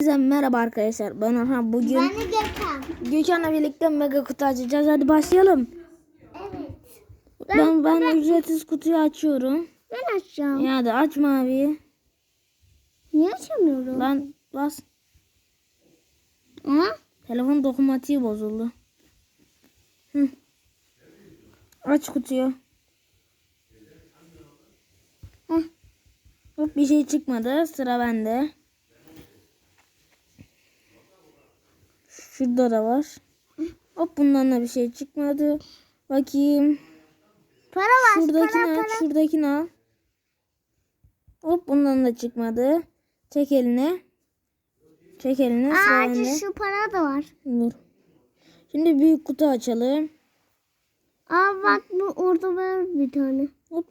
Size merhaba arkadaşlar. Ben Orhan. Bugün Ben de Gökhan. Gökhan'la birlikte mega kutu açacağız. Hadi başlayalım. Evet. Ben ben, ücretsiz kutuyu açıyorum. Ben açacağım. Ya hadi aç maviyi. Niye açamıyorum? Lan bas. Ha? Telefon dokunmatiği bozuldu. Hı. Aç kutuyu. Hah. Hop bir şey çıkmadı. Sıra bende. Şurada da var. Hop bundan da bir şey çıkmadı. Bakayım. Para var. Şuradakini para, aç. para. Şuradakini al. Hop bundan da çıkmadı. Çek elini. Çek elini. Sıra Aa, şu para da var. Dur. Şimdi büyük kutu açalım. Aa bak bu orada var bir tane. Hop.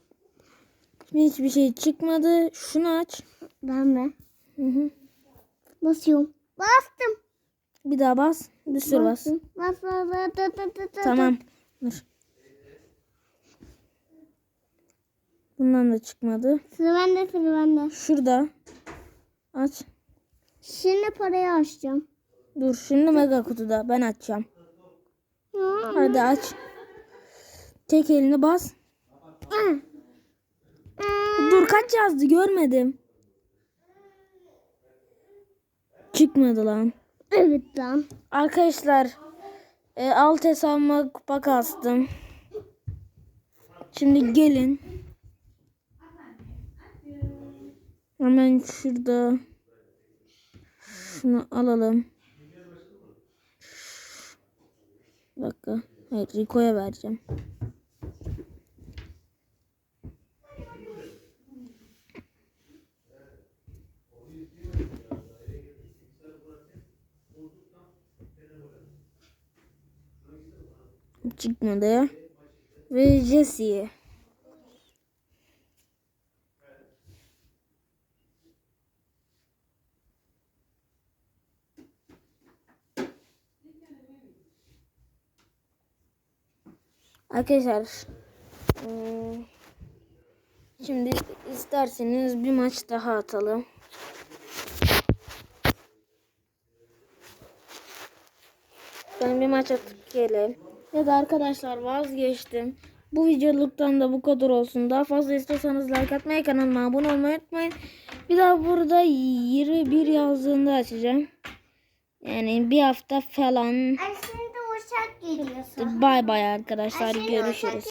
Şimdi hiçbir şey çıkmadı. Şunu aç. Ben de. Hı hı. Basıyorum. Bastım. Bir daha bas. Bir sürü bas. Bas. Tamam. Dur. Bundan da çıkmadı. Sıra bende sıra bende. Şurada. Aç. Şimdi parayı açacağım. Dur şimdi mega kutuda. Ben açacağım. Hadi aç. Tek elini bas. Dur kaç yazdı görmedim. Çıkmadı lan. Evet lan. Arkadaşlar e, alt hesabıma kupa kastım. Şimdi gelin. Hemen şurada şunu alalım. Bir dakika. Hayır Rico'ya vereceğim. Çıkmadı. Ve Jesse'ye. Arkadaşlar eee, şimdi isterseniz bir maç daha atalım. Ben bir maç atıp geleyim. Ya da arkadaşlar vazgeçtim. Bu videoluktan da bu kadar olsun. Daha fazla istiyorsanız like atmayı, kanalıma abone olmayı unutmayın. Bir daha burada 21 yazdığında açacağım. Yani bir hafta falan. Ay şimdi uçak geliyor. Bay bay arkadaşlar. Görüşürüz.